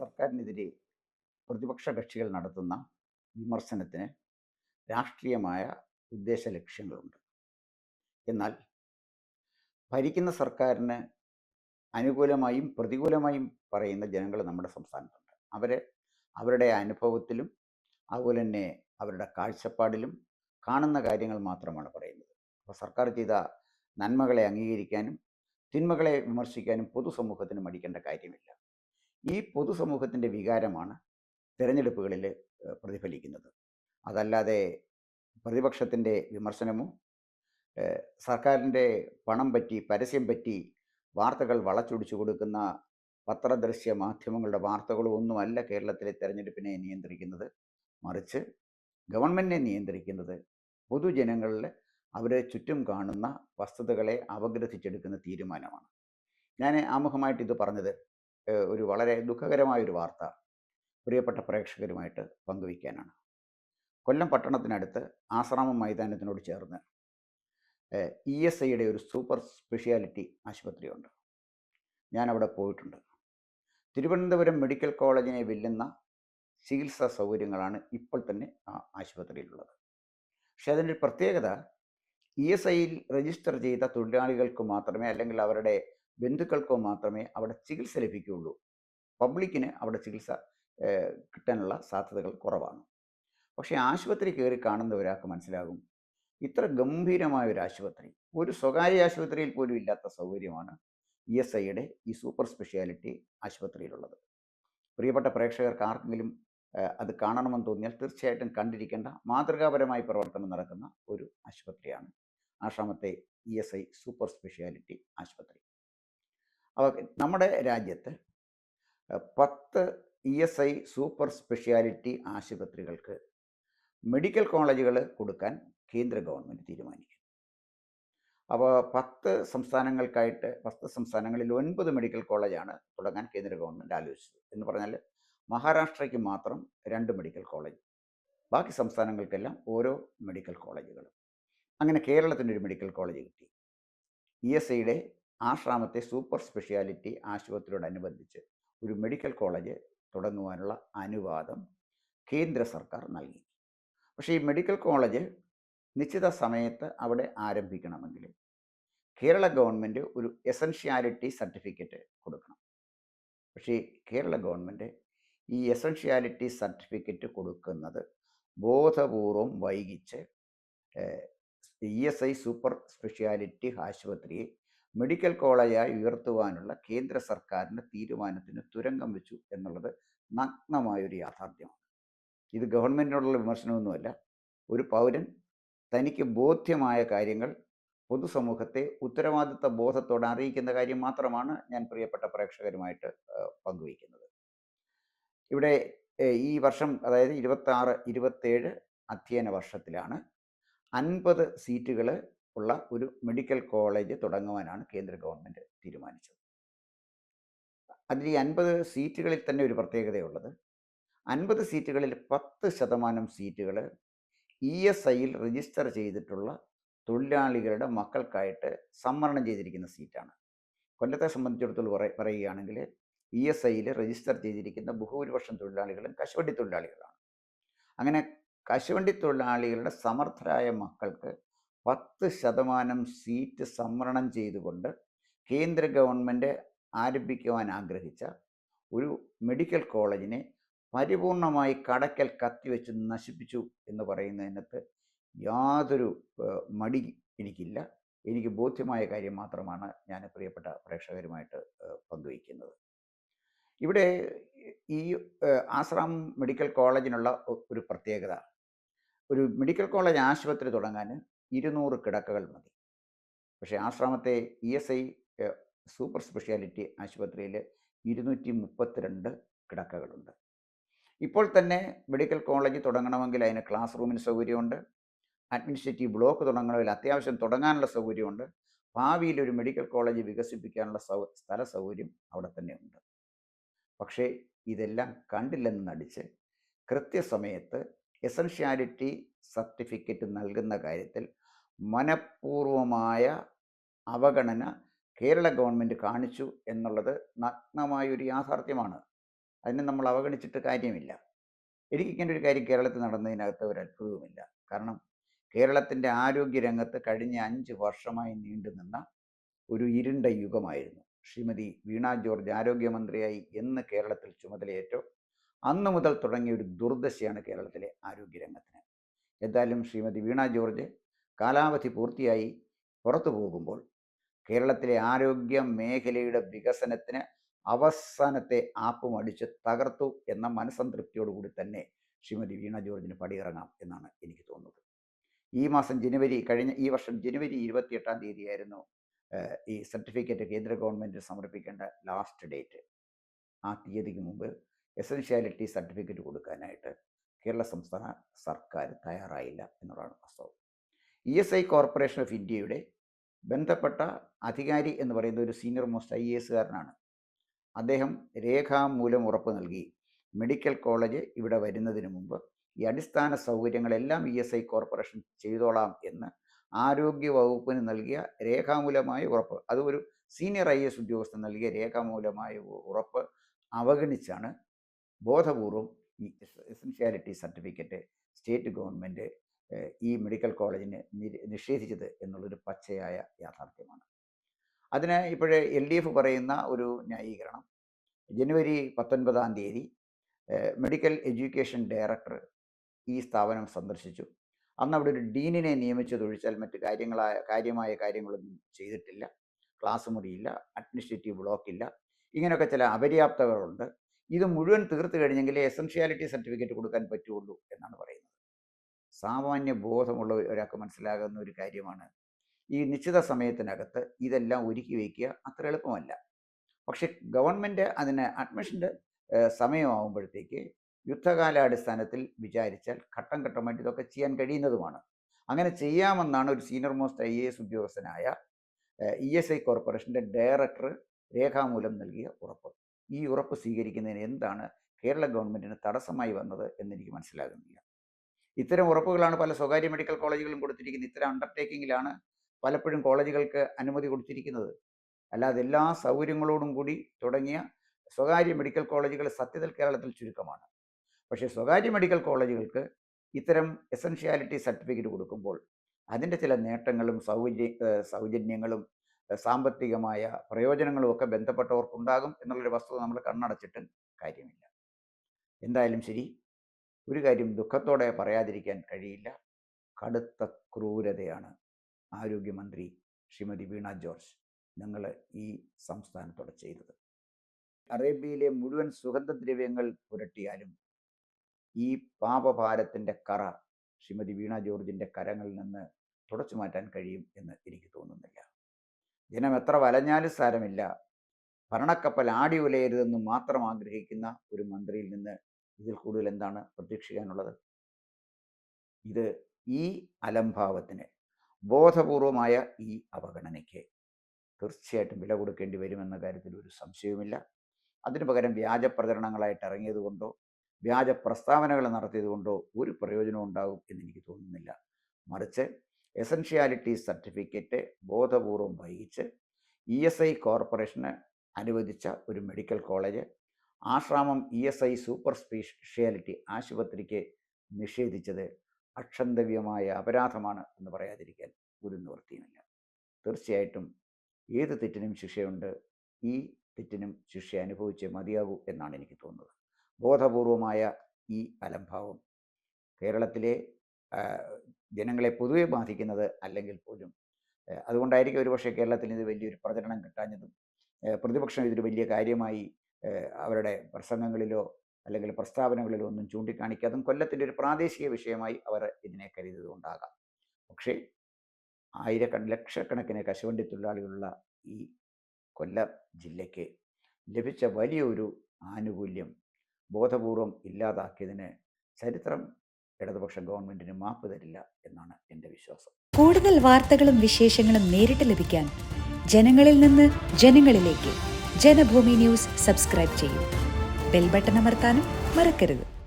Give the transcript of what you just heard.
സർക്കാരിനെതിരെ പ്രതിപക്ഷ കക്ഷികൾ നടത്തുന്ന വിമർശനത്തിന് രാഷ്ട്രീയമായ ഉദ്ദേശ ലക്ഷ്യങ്ങളുണ്ട്. എന്നാൽ ഭരിക്കുന്ന സർക്കാരിന് അനുകൂലമായും പ്രതികൂലമായും പറയുന്ന ജനങ്ങൾ നമ്മുടെ സംസ്ഥാനത്തുണ്ട്. അവരെ അവരുടെ അനുഭവത്തിലും അതുപോലെ തന്നെ അവരുടെ കാഴ്ചപ്പാടിലും കാണുന്ന കാര്യങ്ങൾ മാത്രമാണ് പറയുന്നത്. അപ്പോൾ സർക്കാർ ചെയ്ത നന്മകളെ അംഗീകരിക്കാനും തിന്മകളെ വിമർശിക്കാനും പൊതുസമൂഹത്തിന് മടിക്കേണ്ട കാര്യമില്ല. ഈ പൊതുസമൂഹത്തിന്റെ വികാരമാണ് തിരഞ്ഞെടുപ്പുകളിൽ പ്രതിഫലിക്കുന്നത്. അതല്ലാതെ പ്രതിപക്ഷത്തിന്റെ വിമർശനമോ സർക്കാരിന്റെ പണം പറ്റി പരസ്യം പറ്റി വാർത്തകൾ വളച്ചൊടിച്ചു കൊടുക്കുന്ന പത്രദൃശ്യ മാധ്യമങ്ങളുടെ വാർത്തകളും ഒന്നുമല്ല കേരളത്തിലെ തെരഞ്ഞെടുപ്പിനെ നിയന്ത്രിക്കുന്നത്. മറിച്ച് ഗവൺമെന്റിനെ നിയന്ത്രിക്കുന്നത് പൊതുജനങ്ങളിൽ അവരെ ചുറ്റും കാണുന്ന വസ്തുതകളെ അപഗ്രഥിച്ചെടുക്കുന്ന തീരുമാനമാണ്. ഞാൻ ആമുഖമായിട്ട് ഇത് പറഞ്ഞത് ഒരു വളരെ ദുഃഖകരമായൊരു വാർത്ത പ്രിയപ്പെട്ട പ്രേക്ഷകരുമായിട്ട് പങ്കുവയ്ക്കാനാണ്. കൊല്ലം പട്ടണത്തിനടുത്ത് ആശ്രാമം മൈതാനത്തിനോട് ചേർന്ന് ഇ എസ് ഐയുടെ ഒരു സൂപ്പർ സ്പെഷ്യാലിറ്റി ആശുപത്രിയുണ്ട്. ഞാൻ അവിടെ പോയിട്ടുണ്ട്. തിരുവനന്തപുരം മെഡിക്കൽ കോളേജിനെ വെല്ലുന്ന ചികിത്സാ സൗകര്യങ്ങളാണ് ഇപ്പോൾ തന്നെ ആ ആശുപത്രിയിലുള്ളത്. പക്ഷേ അതിന്റെ പ്രത്യേകത ഇ എസ് ഐയിൽ രജിസ്റ്റർ ചെയ്ത തൊഴിലാളികൾക്ക് മാത്രമേ അല്ലെങ്കിൽ അവരുടെ ബന്ധുക്കൾക്കോ മാത്രമേ അവിടെ ചികിത്സ ലഭിക്കുകയുള്ളൂ. പബ്ലിക്കിന് അവിടെ ചികിത്സ കിട്ടാനുള്ള സാധ്യതകൾ കുറവാണ്. പക്ഷേ ആശുപത്രി കയറി കാണുന്ന ഒരാൾക്ക് മനസ്സിലാകും ഇത്ര ഗംഭീരമായ ഒരു ആശുപത്രി ഒരു സ്വകാര്യ ആശുപത്രിയിൽ പോലും ഇല്ലാത്ത സൗകര്യമാണ് ഇ എസ് ഐയുടെ ഈ സൂപ്പർ സ്പെഷ്യാലിറ്റി ആശുപത്രിയിലുള്ളത്. പ്രിയപ്പെട്ട പ്രേക്ഷകർക്ക് ആർക്കെങ്കിലും അത് കാണണമെന്ന് തോന്നിയാൽ തീർച്ചയായിട്ടും കണ്ടിരിക്കേണ്ട മാതൃകാപരമായി പ്രവർത്തനം നടക്കുന്ന ഒരു ആശുപത്രിയാണ് ആശ്രമത്തെ E S I super speciality ആശുപത്രി. അപ്പോൾ നമ്മുടെ രാജ്യത്ത് പത്ത് E S I super speciality ആശുപത്രികൾക്ക് മെഡിക്കൽ കോളേജുകൾ കൊടുക്കാൻ കേന്ദ്ര ഗവൺമെന്റ് തീരുമാനിച്ചു അപ്പോൾ പത്ത് സംസ്ഥാനങ്ങൾക്കായിട്ട് പത്ത് സംസ്ഥാനങ്ങളിൽ ഒൻപത് മെഡിക്കൽ കോളേജാണ് തുടങ്ങാൻ കേന്ദ്ര ഗവൺമെന്റ് ആലോചിച്ചത്. എന്ന് പറഞ്ഞാൽ മഹാരാഷ്ട്രയ്ക്ക് മാത്രം രണ്ട് മെഡിക്കൽ കോളേജ് ബാക്കി സംസ്ഥാനങ്ങൾക്കെല്ലാം ഓരോ മെഡിക്കൽ കോളേജുകൾ അങ്ങനെ കേരളത്തിന് ഒരു മെഡിക്കൽ കോളേജ് കിട്ടി. ഇ എസ് ഐയുടെ ആശ്രാമത്തെ സൂപ്പർ സ്പെഷ്യാലിറ്റി ആശുപത്രിയോടനുബന്ധിച്ച് ഒരു മെഡിക്കൽ കോളേജ് തുടങ്ങുവാനുള്ള അനുവാദം കേന്ദ്ര സർക്കാർ നൽകി. പക്ഷേ ഈ മെഡിക്കൽ കോളേജ് നിശ്ചിത സമയത്ത് അവിടെ ആരംഭിക്കണമെങ്കിൽ കേരള ഗവൺമെന്റ് ഒരു എസൻഷ്യാലിറ്റി സർട്ടിഫിക്കറ്റ് കൊടുക്കണം. പക്ഷേ കേരള ഗവൺമെന്റ് ഈ എസൻഷ്യാലിറ്റി സർട്ടിഫിക്കറ്റ് കൊടുക്കുന്നത് ബോധപൂർവം വൈകിച്ച് E S I super speciality ആശുപത്രിയെ medical കോളേജായി ഉയർത്തുവാനുള്ള കേന്ദ്ര സർക്കാരിന്റെ തീരുമാനത്തിന് തുരങ്കം വെച്ചു എന്നുള്ളത് നഗ്നമായൊരു യാഥാർത്ഥ്യമാണ്. ഇത് ഗവൺമെന്റിനോടുള്ള വിമർശനമൊന്നുമല്ല. ഒരു പൗരൻ തനിക്ക് ബോധ്യമായ കാര്യങ്ങൾ പൊതുസമൂഹത്തെ ഉത്തരവാദിത്ത ബോധത്തോടെ അറിയിക്കുന്ന കാര്യം മാത്രമാണ് ഞാൻ പ്രിയപ്പെട്ട പ്രേക്ഷകരുമായിട്ട് പങ്കുവയ്ക്കുന്നത്. ഇവിടെ ഈ വർഷം അതായത് ഇരുപത്താറ് ഇരുപത്തേഴ് അധ്യയന വർഷത്തിലാണ് അൻപത് സീറ്റുകൾ ഉള്ള ഒരു മെഡിക്കൽ കോളേജ് തുടങ്ങുവാനാണ് കേന്ദ്ര ഗവൺമെന്റ് തീരുമാനിച്ചത്. അതിൽ ഈ അൻപത് സീറ്റുകളിൽ തന്നെ ഒരു പ്രത്യേകതയുള്ളത്. അൻപത് സീറ്റുകളിൽ പത്ത് ശതമാനം സീറ്റുകൾ ഇ എസ് ഐയിൽ രജിസ്റ്റർ ചെയ്തിട്ടുള്ള തൊഴിലാളികളുടെ മക്കൾക്കായിട്ട് സംവരണം ചെയ്തിരിക്കുന്ന സീറ്റാണ് കൊല്ലത്തെ സംബന്ധിച്ചിടത്തോളം പറ പറയുകയാണെങ്കിൽ ഇ എസ് ഐയിൽ രജിസ്റ്റർ ചെയ്തിരിക്കുന്ന ബഹുഭൂരിപക്ഷം തൊഴിലാളികളും കശുവണ്ടി തൊഴിലാളികളാണ്. അങ്ങനെ കശുവണ്ടി തൊഴിലാളികളുടെ സമർത്ഥരായ മക്കൾക്ക് പത്ത് ശതമാനം സീറ്റ് സംവരണം ചെയ്തുകൊണ്ട് കേന്ദ്ര ഗവൺമെന്റ് ആരംഭിക്കുവാൻ ആഗ്രഹിച്ച ഒരു മെഡിക്കൽ കോളേജിനെ പരിപൂർണമായി കടക്കൽ കത്തിവെച്ച് നശിപ്പിച്ചു എന്ന് പറയുന്നതിനകത്ത് യാതൊരു മടി എനിക്കില്ല. എനിക്ക് ബോധ്യമായ കാര്യം മാത്രമാണ് ഞാൻ പ്രിയപ്പെട്ട പ്രേക്ഷകരുമായിട്ട് പങ്കുവയ്ക്കുന്നത്. ഇവിടെ ഈ ആശ്രാം മെഡിക്കൽ കോളേജിനുള്ള ഒരു പ്രത്യേകത. ഒരു മെഡിക്കൽ കോളേജ് ആശുപത്രി തുടങ്ങാൻ ഇരുന്നൂറ് കിടക്കകൾ മതി. പക്ഷേ ആശ്രമത്തെ E S I super speciality ആശുപത്രിയിൽ ഇരുന്നൂറ്റി മുപ്പത്തിരണ്ട് കിടക്കകളുണ്ട്. ഇപ്പോൾ തന്നെ മെഡിക്കൽ കോളേജ് തുടങ്ങണമെങ്കിൽ അതിന് ക്ലാസ് റൂമിന് സൗകര്യമുണ്ട്. അഡ്മിനിസ്ട്രേറ്റീവ് ബ്ലോക്ക് തുടങ്ങണമെങ്കിൽ അത്യാവശ്യം തുടങ്ങാനുള്ള സൗകര്യമുണ്ട്. ഭാവിയിൽ ഒരു മെഡിക്കൽ കോളേജ് വികസിപ്പിക്കാനുള്ള സൗ സ്ഥല സൗകര്യം അവിടെ തന്നെ ഉണ്ട്. പക്ഷേ ഇതെല്ലാം കണ്ടില്ലെന്ന് നടിച്ച് കൃത്യസമയത്ത് എസൻഷ്യാലിറ്റി സർട്ടിഫിക്കറ്റ് നൽകുന്ന കാര്യത്തിൽ മനഃപൂർവമായ അവഗണന കേരള ഗവൺമെന്റ് കാണിച്ചു എന്നുള്ളത് നഗ്നമായൊരു യാഥാർത്ഥ്യമാണ്. അതിനെ നമ്മൾ അവഗണിച്ചിട്ട് കാര്യമില്ല. എനിക്ക് ഇങ്ങനെ ഒരു കാര്യം കേരളത്തിൽ നടന്നതിനകത്ത് ഒരു അത്ഭുതവുമില്ല. കാരണം കേരളത്തിന്റെ ആരോഗ്യ രംഗത്ത് കഴിഞ്ഞ അഞ്ച് വർഷമായി നീണ്ടുനിന്ന ഒരു ഇരുണ്ട യുഗമായിരുന്നു. ശ്രീമതി വീണ ജോർജ് ആരോഗ്യമന്ത്രിയായി എന്ന് കേരളത്തിൽ ചുമതലയേറ്റോ. അന്ന് മുതൽ തുടങ്ങിയ ഒരു ദുർദശയാണ് കേരളത്തിലെ ആരോഗ്യ ആരോഗ്യരംഗത്തിന്. എന്തായാലും ശ്രീമതി വീണ ജോർജ് കാലാവധി പൂർത്തിയായി പുറത്തു പോകുമ്പോൾ കേരളത്തിലെ ആരോഗ്യ മേഖലയുടെ വികസനത്തിന് അവസാനത്തെ ആപ്പും അടിച്ച് തകർത്തു എന്ന മനസ്സംതൃപ്തിയോടുകൂടി തന്നെ ശ്രീമതി വീണ ജോർജിന് പടിയിറങ്ങാം എന്നാണ് എനിക്ക് തോന്നുന്നത്. ഈ മാസം ജനുവരി കഴിഞ്ഞ ഈ വർഷം ജനുവരി ഇരുപത്തിയെട്ടാം തീയതിയായിരുന്നു ഈ സർട്ടിഫിക്കറ്റ് കേന്ദ്ര ഗവൺമെന്റ് സമർപ്പിക്കേണ്ട ലാസ്റ്റ് ഡേറ്റ്. ആ തീയതിക്ക് മുമ്പ് എസൻഷ്യാലിറ്റി സർട്ടിഫിക്കറ്റ് കൊടുക്കാനായിട്ട് കേരള സംസ്ഥാന സർക്കാർ തയ്യാറായില്ല എന്നുള്ളതാണ് വാസ്തവം. E S I corporation of ഇന്ത്യയുടെ ബന്ധപ്പെട്ട അധികാരി എന്ന് പറയുന്ന ഒരു സീനിയർ മോസ്റ്റ് ഐ എ എസുകാരനാണ് അദ്ദേഹം രേഖാമൂലം ഉറപ്പ് നൽകി. മെഡിക്കൽ കോളേജ് ഇവിടെ വരുന്നതിന് മുമ്പ് ഈ അടിസ്ഥാന സൗകര്യങ്ങളെല്ലാം ഇ എസ് ഐ കോർപ്പറേഷൻ ചെയ്തോളാം എന്ന് ആരോഗ്യ വകുപ്പിന് നൽകിയ രേഖാമൂലമായ ഉറപ്പ്. അത് ഒരു സീനിയർ ഐ എസ് ഉദ്യോഗസ്ഥൻ നൽകിയ രേഖാമൂലമായ ഉറപ്പ് അവഗണിച്ചാണ് ബോധപൂർവം ഈ എസെൻഷ്യാലിറ്റി സർട്ടിഫിക്കറ്റ് സ്റ്റേറ്റ് ഗവൺമെന്റ് ഈ മെഡിക്കൽ കോളേജിന് നിഷേധിച്ചത് എന്നുള്ളൊരു പച്ചയായ യാഥാർത്ഥ്യമാണ്. അതിന് ഇപ്പോഴേ എൽ ഡി എഫ് പറയുന്ന ഒരു ന്യായീകരണം. ജനുവരി പത്തൊൻപതാം തീയതി മെഡിക്കൽ എഡ്യൂക്കേഷൻ ഡയറക്ടർ ഈ സ്ഥാപനം സന്ദർശിച്ചു. അന്ന് അവിടെ ഒരു ഡീനിനെ നിയമിച്ചതൊഴിച്ചാൽ മറ്റ് കാര്യങ്ങളായ കാര്യമായ കാര്യങ്ങളൊന്നും ചെയ്തിട്ടില്ല. ക്ലാസ് മുറിയില്ല അഡ്മിനിസ്ട്രേറ്റീവ് ബ്ലോക്കില്ല. ഇങ്ങനെയൊക്കെ ചില അപര്യാപ്തതകളുണ്ട് ഇത് മുഴുവൻ തീർത്തു കഴിഞ്ഞെങ്കിൽ എസൻഷ്യാലിറ്റി സർട്ടിഫിക്കറ്റ് കൊടുക്കാൻ പറ്റുള്ളൂ എന്നാണ് പറയുന്നത്. സാമാന്യ ബോധമുള്ള ഒരാൾക്ക് മനസ്സിലാകുന്ന ഒരു കാര്യമാണ്. ഈ നിശ്ചിത സമയത്തിനകത്ത് ഇതെല്ലാം ഒരുക്കി വയ്ക്കുക അത്ര എളുപ്പമല്ല. പക്ഷെ ഗവൺമെന്റ് അതിന് അഡ്മിഷന്റെ സമയമാകുമ്പോഴത്തേക്ക് യുദ്ധകാലാടിസ്ഥാനത്തിൽ വിചാരിച്ചാൽ ഘട്ടം ഘട്ടമായിട്ട് ഇതൊക്കെ ചെയ്യാൻ കഴിയുന്നതുമാണ്. അങ്ങനെ ചെയ്യാമെന്നാണ് ഒരു senior most I A S ഉദ്യോഗസ്ഥനായ ഇ എസ് ഐ കോർപ്പറേഷന്റെ ഡയറക്ടർ രേഖാമൂലം നൽകിയ ഉറപ്പ്. ഈ ഉറപ്പ് സ്വീകരിക്കുന്നതിന് എന്താണ് കേരള ഗവൺമെന്റിന് തടസ്സമായി വന്നത് എന്നെനിക്ക് മനസ്സിലാകുന്നില്ല. ഇത്തരം ഉറപ്പുകളാണ് പല സ്വകാര്യ മെഡിക്കൽ കോളേജുകളും കൊടുത്തിരിക്കുന്നത്. ഇത്തരം അണ്ടർടേക്കിങ്ങിലാണ് പലപ്പോഴും കോളേജുകൾക്ക് അനുമതി കൊടുത്തിരിക്കുന്നത്. അല്ലാതെ എല്ലാ സൗകര്യങ്ങളോടും കൂടി തുടങ്ങിയ സ്വകാര്യ മെഡിക്കൽ കോളേജുകൾ സത്യത്തിൽ കേരളത്തിൽ ചുരുക്കമാണ്. പക്ഷേ സ്വകാര്യ മെഡിക്കൽ കോളേജുകൾക്ക് ഇത്തരം എസൻഷ്യാലിറ്റി സർട്ടിഫിക്കറ്റ് കൊടുക്കുമ്പോൾ അതിന്റെ ചില നേട്ടങ്ങളും സൗകര്യ സൗജന്യങ്ങളും സാമ്പത്തികമായ പ്രയോജനങ്ങളും ഒക്കെ ബന്ധപ്പെട്ടവർക്കുണ്ടാകും എന്നുള്ളൊരു വസ്തുത നമ്മൾ കണ്ണടച്ചിട്ട് കാര്യമില്ല. എന്തായാലും ശരി. ഒരു കാര്യം ദുഃഖത്തോടെ പറയാതിരിക്കാൻ കഴിയില്ല. കടുത്ത ക്രൂരതയാണ് ആരോഗ്യമന്ത്രി ശ്രീമതി വീണ ജോർജ് നിങ്ങൾ ഈ സംസ്ഥാനത്തോടെ ചെയ്തത്. അറേബ്യയിലെ മുഴുവൻ സുഗന്ധദ്രവ്യങ്ങൾ പുരട്ടിയാലും ഈ പാപഭാരത്തിന്റെ കറ ശ്രീമതി വീണ ജോർജിന്റെ കരങ്ങളിൽ നിന്ന് തുടച്ചു മാറ്റാൻ കഴിയും എന്ന് എനിക്ക് തോന്നുന്നില്ല. ജനം എത്ര വലഞ്ഞാലും സാരമില്ല. ഭരണക്കപ്പൽ ആടി ഉലയരുതെന്ന് മാത്രം ആഗ്രഹിക്കുന്ന ഒരു മന്ത്രിയിൽ നിന്ന് ഇതിൽ കൂടുതൽ എന്താണ് പ്രതീക്ഷിക്കാനുള്ളത്? ഇത് ഈ അലംഭാവത്തിന് ബോധപൂർവമായ ഈ അവഗണനയ്ക്ക് തീർച്ചയായിട്ടും വില കൊടുക്കേണ്ടി വരുമെന്ന കാര്യത്തിൽ ഒരു സംശയവുമില്ല. അതിനു പകരം വ്യാജ പ്രചരണങ്ങളായിട്ട് ഇറങ്ങിയതുകൊണ്ടോ വ്യാജ പ്രസ്താവനകൾ നടത്തിയതുകൊണ്ടോ ഒരു പ്രയോജനം ഉണ്ടാകും എന്ന് എനിക്ക് തോന്നുന്നില്ല. മറിച്ച് എസൻഷ്യാലിറ്റി സർട്ടിഫിക്കറ്റ് ബോധപൂർവം വൈകിച്ച് ഇ എസ് ഐ കോർപ്പറേഷന് അനുവദിച്ച ഒരു medical college Asramam E S I super speciality ആശുപത്രിക്ക് നിഷേധിച്ചത് അക്ഷന്തവ്യമായ അപരാധമാണ് എന്ന് പറയാതിരിക്കാൻ ഒരു നിവൃത്തിയുമില്ല. തീർച്ചയായിട്ടും ഏത് തെറ്റിനും ശിക്ഷയുണ്ട്. ഈ തെറ്റിനും ശിക്ഷ അനുഭവിച്ചേ മതിയാകൂ എന്നാണ് എനിക്ക് തോന്നുന്നത്. ബോധപൂർവമായ ഈ അലംഭാവം കേരളത്തിലെ ജനങ്ങളെ പൊതുവെ ബാധിക്കുന്നത് അല്ലെങ്കിൽ പോലും അതുകൊണ്ടായിരിക്കും ഒരുപക്ഷെ കേരളത്തിൽ ഇത് വലിയൊരു പ്രചരണം കിട്ടാഞ്ഞതും പ്രതിപക്ഷം ഇതൊരു വലിയ കാര്യമായി അവരുടെ പ്രസംഗങ്ങളിലോ അല്ലെങ്കിൽ പ്രസ്താവനകളിലോ ഒന്നും ചൂണ്ടിക്കാണിക്കാതും കൊല്ലത്തിന്റെ ഒരു പ്രാദേശിക വിഷയമായി അവർ ഇതിനെ കരുതിയതുകൊണ്ടാകാം. പക്ഷേ ആയിരക്കണ ലക്ഷക്കണക്കിന് കശുവണ്ടി തൊഴിലാളികളുള്ള ഈ കൊല്ലം ജില്ലയ്ക്ക് ലഭിച്ച വലിയൊരു ആനുകൂല്യം ബോധപൂർവം ഇല്ലാതാക്കിയതിന് ചരിത്രം ഇടതുപക്ഷ ഗവൺമെന്റിന് മാപ്പ് തരില്ല എന്നാണ് എന്റെ വിശ്വാസം. കൂടുതൽ വാർത്തകളും വിശേഷങ്ങളും നേരിട്ട് ലഭിക്കാൻ ജനങ്ങളിൽ നിന്ന് ജനങ്ങളിലേക്ക് ജനഭൂമി ന്യൂസ് സബ്സ്ക്രൈബ് ചെയ്യൂ. ബെൽ ബട്ടൺ അമർത്താനും മറക്കരുത്.